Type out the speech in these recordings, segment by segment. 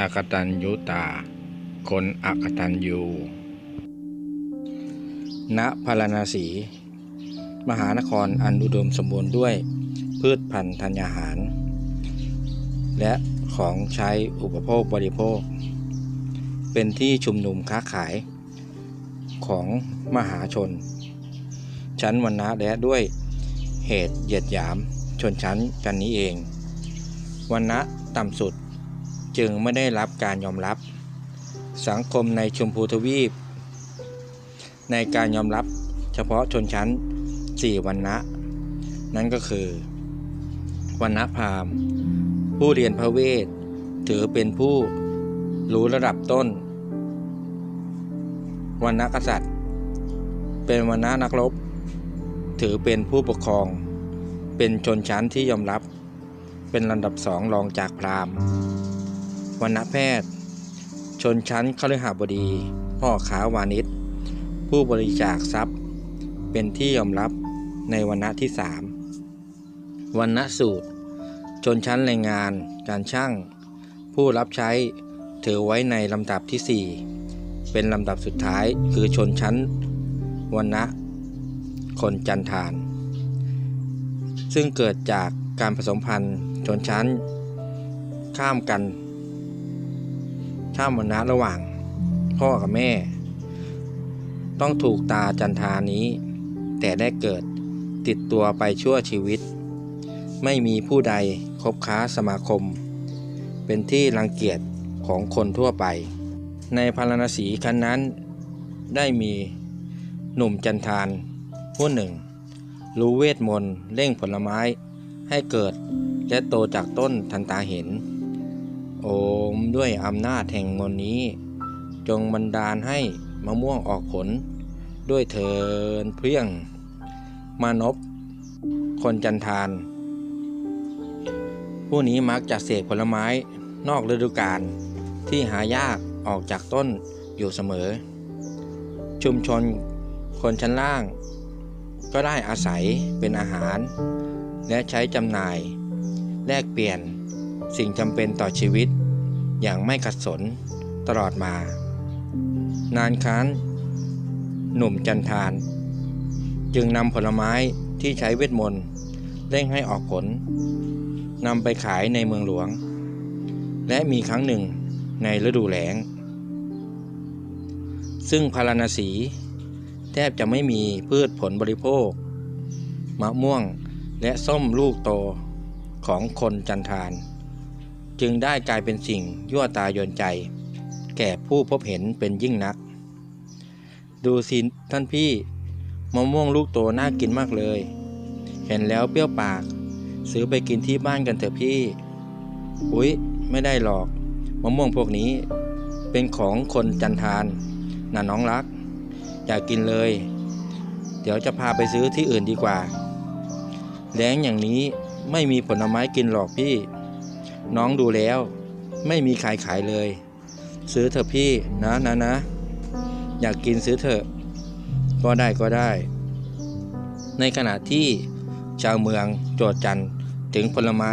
อกตัญยุตา คนอกตัญญูณพาราณสี มหานครอันอุดมสมบูรณ์ด้วยพืชพันธุ์ธัญญาหาร และของใช้อุปโภคบริโภค เป็นที่ชุมนุมค้าขายของมหาชน ชั้นวรรณะและด้วยเหตุเหยียดหยามชนชั้นกันนี้เองวรรณะต่ำสุด จึงไม่ได้รับการยอมรับ สังคมในชมพูทวีป ในการยอมรับเฉพาะชนชั้นสี่วรรณะนั่นก็คือวรรณะพราหมณ์ ผู้เรียนพระเวท ถือเป็นผู้รู้ระดับต้นวรรณะกษัตริย์ เป็นวรรณะนักรบ ถือเป็นผู้ปกครอง เป็นชนชั้นที่ยอมรับ เป็นลำดับสองรองจากพราหมณ์ รรณะแพทย์ ชนชั้นคฤหบดี พ่อค้าวานิชผู้บริจาคทรัพย์ เป็นที่ยอมรับในวรรณะที่สามวรรณะสูตร ชนชั้นแรงงาน การช่าง ผู้รับใช้ถือไว้ในลำดับที่ 4 เป็นลำดับสุดท้ายคือชนชั้นวรรณะ คนจันทาน ซึ่งเกิดจากการผสมพันธุ์ชนชั้นข้ามกัน ข้ามวรรณะระหว่าง พ่อกับแม่ ต้องถูกตาจันทานี้ แต่ได้เกิดติดตัวไปชั่วชีวิต ไม่มีผู้ใดคบค้าสมาคม เป็นที่รังเกียจของคนทั่วไป ในพาราณสีครั้นนั้น ได้มีหนุ่มจันทานผู้หนึ่ง รู้เวทมนต์เร่งผลไม้ให้เกิดและโตจากต้นทันตาเห็น โอมด้วยอำนาจแห่งมนนี้ จงบันดาลให้มะม่วงออกผล ด้วยเถินเพียง มานพคนจันทาน ผู้นี้มักจะเสกผลไม้นอกฤดูกาลที่หายากออกจากต้นอยู่เสมอ ชุมชนคนชั้นล่าง ก็ได้อาศัยเป็นอาหาร และใช้จำหน่าย แลกเปลี่ยน สิ่งจำเป็นต่อชีวิต อย่างไม่ขัดสนตลอดมา นานค้านหนุ่มจันทาน จึงนำผลไม้ที่ใช้เวทมนต์เร่งให้ออกผลนำไปขายในเมืองหลวง และมีครั้งหนึ่งในฤดูแล้ง ซึ่งพาราณสี แทบจะไม่มีพืชผลบริโภค มะม่วงและส้มลูกโตของคนจันทาน จึงได้กลายเป็นสิ่งยั่วตายนใจ แก่ผู้พบเห็นเป็นยิ่งนัก ดูสิท่านพี่มะม่วงลูกโตน่ากินมากเลย เห็นแล้วเปรี้ยวปาก ซื้อไปกินที่บ้านกันเถอะพี่ อุ๊ย ไม่ได้หรอกมะม่วงพวกนี้ เป็นของคนจันทานน่าน้องรัก อยากกินเลย เดี๋ยวจะพาไปซื้อที่อื่นดีกว่าแล้งอย่างนี้ไม่มีผลไม้กินหรอกพี่ น้องดูแล้ว ไม่มีขายขายเลย ซื้อเถอะพี่นะนะนะ อยากกินซื้อเถอะ ก็ได้ก็ได้ ในขณะที่ชาวเมืองโจดจันถึงผลไม้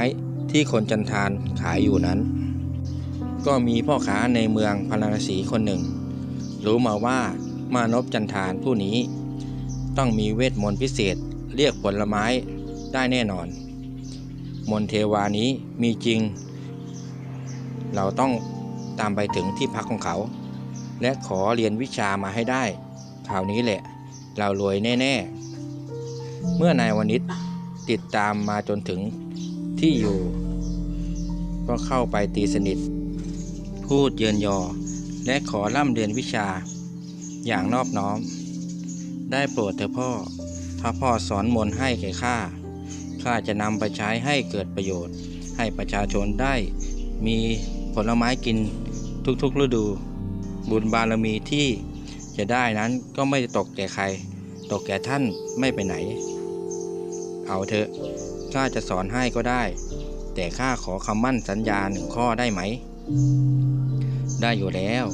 ที่คนจันทานขายอยู่นั้น ก็มีพ่อค้าในเมืองพาราณสีคนหนึ่ง รู้มาว่ามานพจันทานผู้นี้ ต้องมีเวทมนต์พิเศษเรียกผลไม้ได้แน่นอน มนเทวานี้มีจริง เราต้องตามไปถึงที่พักของเขา และขอเรียนวิชามาให้ได้คราวนี้แหละ เรารวยแน่ ๆ เมื่อนายวนิชติดตามมาจนถึงที่อยู่ ก็เข้าไปตีสนิท พูดเยินยอ และขอร่ำเรียนวิชา อย่างนอบน้อม ได้โปรดเถอะพ่อ ถ้าพ่อสอนมนให้แก่ข้า ข้าจะนำไปใช้ให้เกิดประโยชน์ ให้ประชาชนได้มีผลไม้กินทุกๆฤดู บุญบารมีที่จะได้นั้นก็ไม่ตกแก่ใคร ตกแก่ท่านไม่ไปไหน เอาเถอะข้าจะสอนให้ก็ได้ แต่ข้าขอคำมั่นสัญญาหนึ่งข้อได้ไหม ได้อยู่แล้ว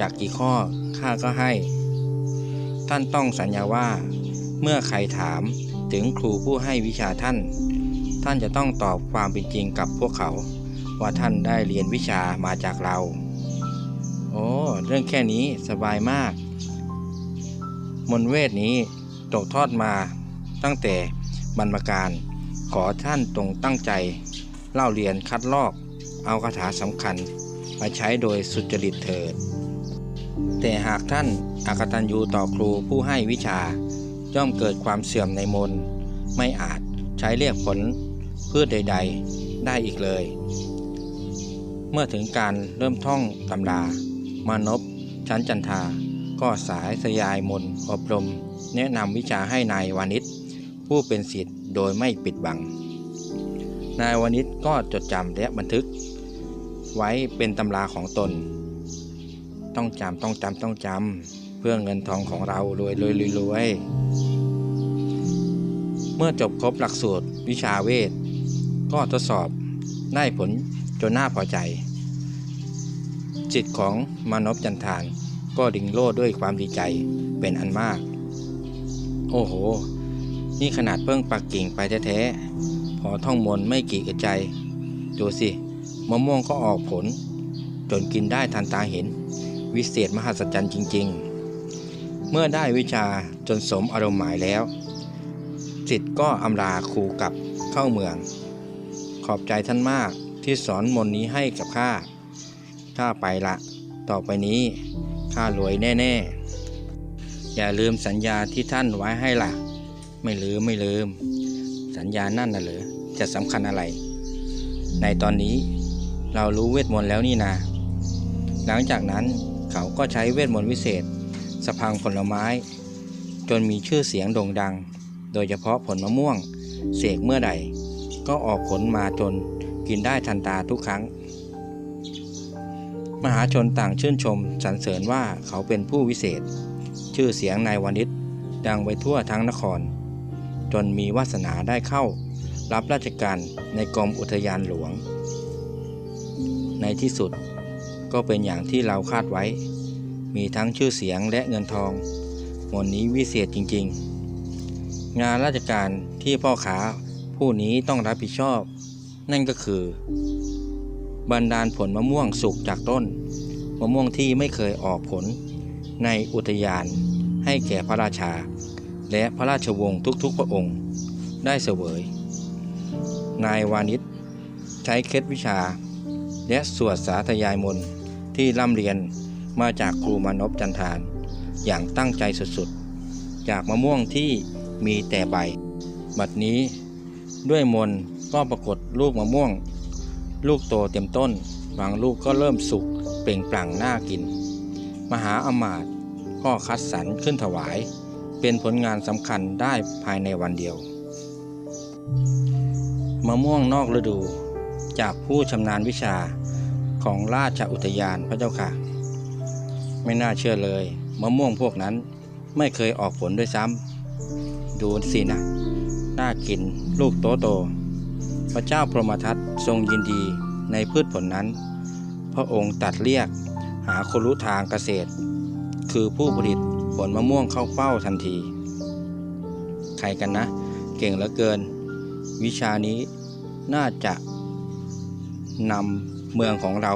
จากกี่ข้อข้าก็ให้ ท่านต้องสัญญาว่า เมื่อใครถาม ถึงครูผู้ให้วิชาท่าน ท่านจะต้องตอบความเป็นจริงกับพวกเขา ว่าท่านได้เรียนวิชามาจากเรา โอ้เรื่องแค่นี้สบายมาก มนเวทนี้ตกทอดมาตั้งแต่บรรพการขอท่านตรงตั้งใจ เล่าเรียนคัดลอก เอาคาถาสำคัญ มาใช้โดยสุจริตเถิด แต่หากท่านอากตันยูต่อครูผู้ให้วิชา ย่อมเกิดความเสื่อมในมน ไม่อาจใช้เรียกผลพืชใด ๆ ได้อีกเลย เมื่อถึงการเริ่มท่องตำรามานพชั้นจันทา ก็สายสยายมนอบรม แนะนำวิชาให้นายวานิชผู้เป็นศิษย์โดยไม่ปิดบัง นายวานิชก็จดจำและบันทึก ไว้เป็นตำราของตน ต้องจำต้องจำต้องจำ พื่อเงินทองของเรารวยรวยรวยรวยเมื่อจบครบหลักสูตรวิชาเวท ก็ทดสอบได้ผลจนน่าพอใจ จิตของมานพจันทานก็ดิ่งโลดด้วยความดีใจเป็นอันมาก โอ้โห นี่ขนาดเพิ่งปักกิ่งไปแท้ๆพอท่องมนไม่กี่อึดใจ ดูสิมะม่วงก็ออกผล จนกินได้ทันตาเห็น วิเศษมหัศจรรย์จริง ๆ เมื่อได้วิชาจนสมอารมณ์หมายแล้วจิตก็อำลาครูกลับเข้าเมือง ขอบใจท่านมากที่สอนมนนี้ให้กับข้า ข้าไปละ ต่อไปนี้ข้ารวยแน่ ๆ อย่าลืมสัญญาที่ท่านไว้ให้ล่ะ ไม่ลืมไม่ลืม สัญญานั่นน่ะเหรอจะสำคัญอะไร ในตอนนี้เรารู้เวทมนต์แล้วนี่นา หลังจากนั้นเขาก็ใช้เวทมนต์วิเศษ สะพังผลไม้ จนมีชื่อเสียงโด่งดัง โดยเฉพาะผลมะม่วง เสกเมื่อใดก็ออกผลมาจนกินได้ทันตาทุกครั้ง มหาชนต่างชื่นชมสรรเสริญว่าเขาเป็นผู้วิเศษ ชื่อเสียงนายวานิชดังไปทั่วทั้งนคร จนมีวาสนาได้เข้า รับราชการในกรมอุทยานหลวง ในที่สุดก็เป็นอย่างที่เราคาดไว้ มีทั้งชื่อเสียงและเงินทองหมนนี้วิเศษจริง ๆ งานราชการที่พ่อขาผู้นี้ต้องรับผิดชอบ นั่นก็คือ บรรดาลผลมะม่วงสุกจากต้น มะม่วงที่ไม่เคยออกผล ในอุทยานให้แก่พระราชา และพระราชวงศ์ทุกๆพระองค์ได้เสวย นายวานิชใช้เคล็ดวิชา และสวดสาธยายมนต์ที่ร่ำเรียน มาจากครูมานพจันทาน อย่างตั้งใจสุดๆ จากมะม่วงที่มีแต่ใบ บัดนี้ด้วยมนก็ปรากฏลูกมะม่วง ลูกโตเต็มต้น บางลูกก็เริ่มสุกเปล่งปลั่งน่ากิน มหาอมาตย์ก็คัดสรรขึ้นถวาย เป็นผลงานสำคัญได้ภายในวันเดียว มะม่วงนอกฤดู จากผู้ชำนาญวิชาของราชอุทยานพระเจ้าค่ะ ไม่น่าเชื่อเลยมะม่วงพวกนั้นไม่เคยออกผลด้วยซ้ำดูสินะ น่ากินลูกโตโต พระเจ้าพรหมทัตทรงยินดีในพืชผลนั้น พระองค์ตัดเรียกหาคนรู้ทางเกษตร คือผู้ผลิตผลมะม่วงเข้าเฝ้าทันที ใครกันนะ เก่งเหลือเกิน วิชานี้น่าจะนำเมืองของเรา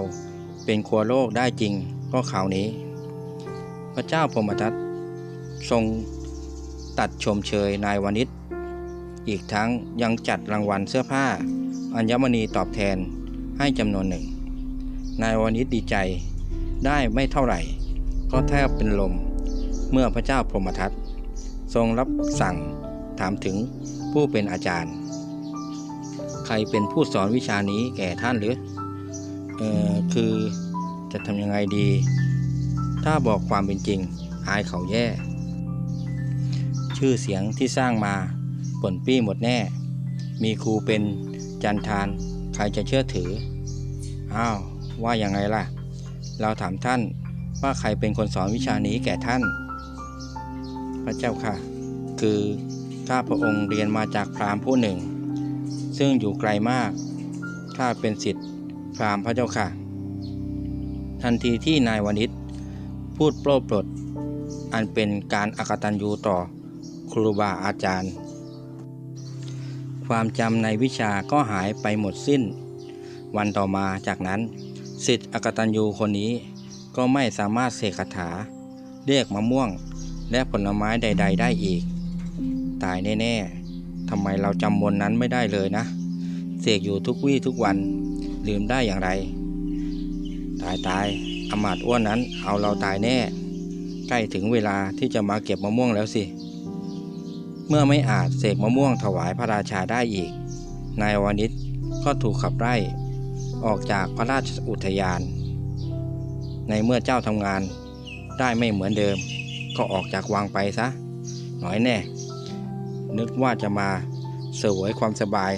เป็นครัวโลกได้จริงก็ข่าวนี้ พระเจ้าพรหมทัตทรงตัดชมเชยนายวานิชอีกทั้งยังจัดรางวัลเสื้อผ้า อัญมณีตอบแทนให้จำนวนหนึ่ง นายวานิชดีใจได้ไม่เท่าไหร่ ก็แทบเป็นลมเมื่อพระเจ้าพรหมทัตทรงรับสั่งถามถึงผู้เป็นอาจารย์ ใครเป็นผู้สอนวิชานี้แก่ท่านหรือ เออคือจะทำยังไงดี ถ้าบอกความเป็นจริง อายเขาแย่ ชื่อเสียงที่สร้างมาผลปี้หมดแน่ มีครูเป็นจันทาน ใครจะเชื่อถือ อ้าว ว่ายังไงล่ะ เราถามท่านว่าใครเป็นคนสอนวิชานี้แก่ท่าน พระเจ้าค่ะ คือข้าพระองค์เรียนมาจากพราหมณ์ผู้หนึ่ง ซึ่งอยู่ไกลมากข้าเป็นสิทธิ์พราหมณ์พระเจ้าค่ะ ทันทีที่นายวานิช พูดโปรปลด อันเป็นการอกตัญญูต่อครูบาอาจารย์ ความจำในวิชาก็หายไปหมดสิ้น วันต่อมาจากนั้นสิทธิ์อกตัญญูคนนี้ก็ไม่สามารถเสกคาถา เรียกมะม่วง และผลไม้ใด ๆ ได้อีก ตายแน่ๆทำไมเราจำมนนั้นไม่ได้เลยนะ เสกอยู่ทุกวี่ทุกวันลืมได้อย่างไร ตายตาย อมาตอ้วนนั้นเอาเราตายแน่ ใกล้ถึงเวลาที่จะมาเก็บมะม่วงแล้วสิ เมื่อไม่อาจเสกมะม่วงถวายพระราชาได้อีก นายวานิชก็ถูกขับไล่ออกจากพระราชอุทยาน ในเมื่อเจ้าทำงานได้ไม่เหมือนเดิม ก็ออกจากวังไปซะ หน่อยแน่ นึกว่าจะมาเสวยความสบาย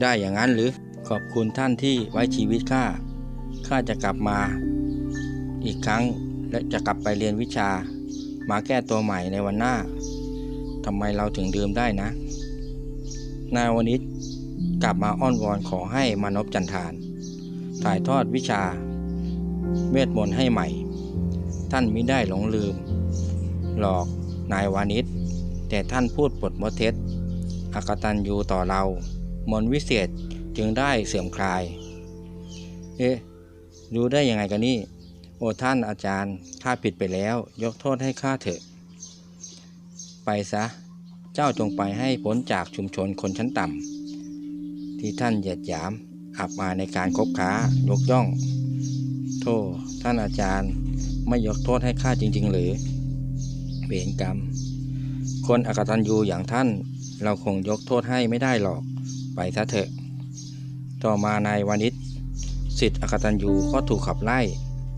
ได้อย่างนั้นหรือขอบคุณท่านที่ไว้ชีวิตข้า ข้าจะกลับมา อีกครั้งและจะกลับไปเรียนวิชา มาแก้ตัวใหม่ในวันหน้าทำไมเราถึงดื่มได้นะ นายวนิชกลับมาอ้อนวอนขอให้มานพจันทาน ถ่ายทอดวิชาเวทมนต์ให้ใหม่ ท่านมิได้หลงลืม หลอกนายวานิชแต่ท่านพูดปดมดเท็จอากตันยูต่อเรา มนวิเศษจึงได้เสื่อมคลาย เอ๊ะ รู้ได้ยังไงกันนี่ โอ้ท่านอาจารย์ ข้าผิดไปแล้ว ยกโทษให้ข้าเถอะ ไปซะ เจ้าจงไปให้พ้นจากชุมชนคนชั้นต่ำ ที่ท่านเหยียดหยาม อับมาในการคบค้ายกย่อง โทษท่านอาจารย์ไม่ยกโทษให้ข้าจริง ๆ หรือเวรกรรม คนอกตัญญูอย่างท่าน เราคงยกโทษให้ไม่ได้หรอก ไปซะเถอะ ต่อมานายวานิชสิทธิ์อกตัญญูก็ถูกขับไล่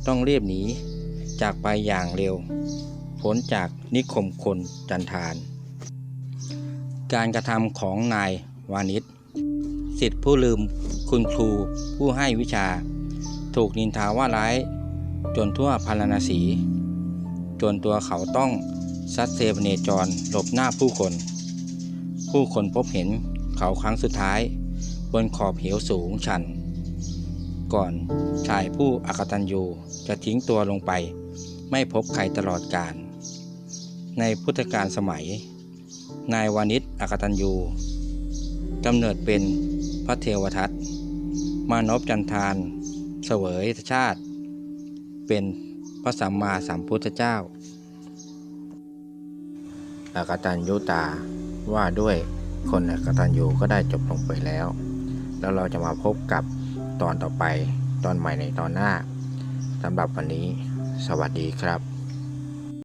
ต้องรีบหนี จากไปอย่างเร็วพ้นจากนิคมคนจันทาน การกระทำของนายวานิชสิทธิผู้ลืมคุณครูผู้ให้วิชา ถูกนินทาว่าร้าย จนทั่วพารณสี จนตัวเขาต้องซัดเซพเนจรหลบหน้าผู้คน ผู้คนพบเห็นเขาครั้งสุดท้าย บนขอบเหวสูงชัน ก่อนชายผู้อักตันยูจะทิ้งตัวลงไป ไม่พบใครตลอดกาลในพุทธกาลสมัย นายวานิชอักตันยูกำเนิดเป็นพระเทวทัตมานพจันทานเสวยชาติ เป็นพระสัมมาสัมพุทธเจ้า อากตันยุตาว่าด้วยคนอากตันยูก็ได้จบลงไปแล้ว แล้วเราจะมาพบกับ ตอนต่อไป ตอนใหม่ในตอนหน้าสำหรับวันนี้ สวัสดีครับ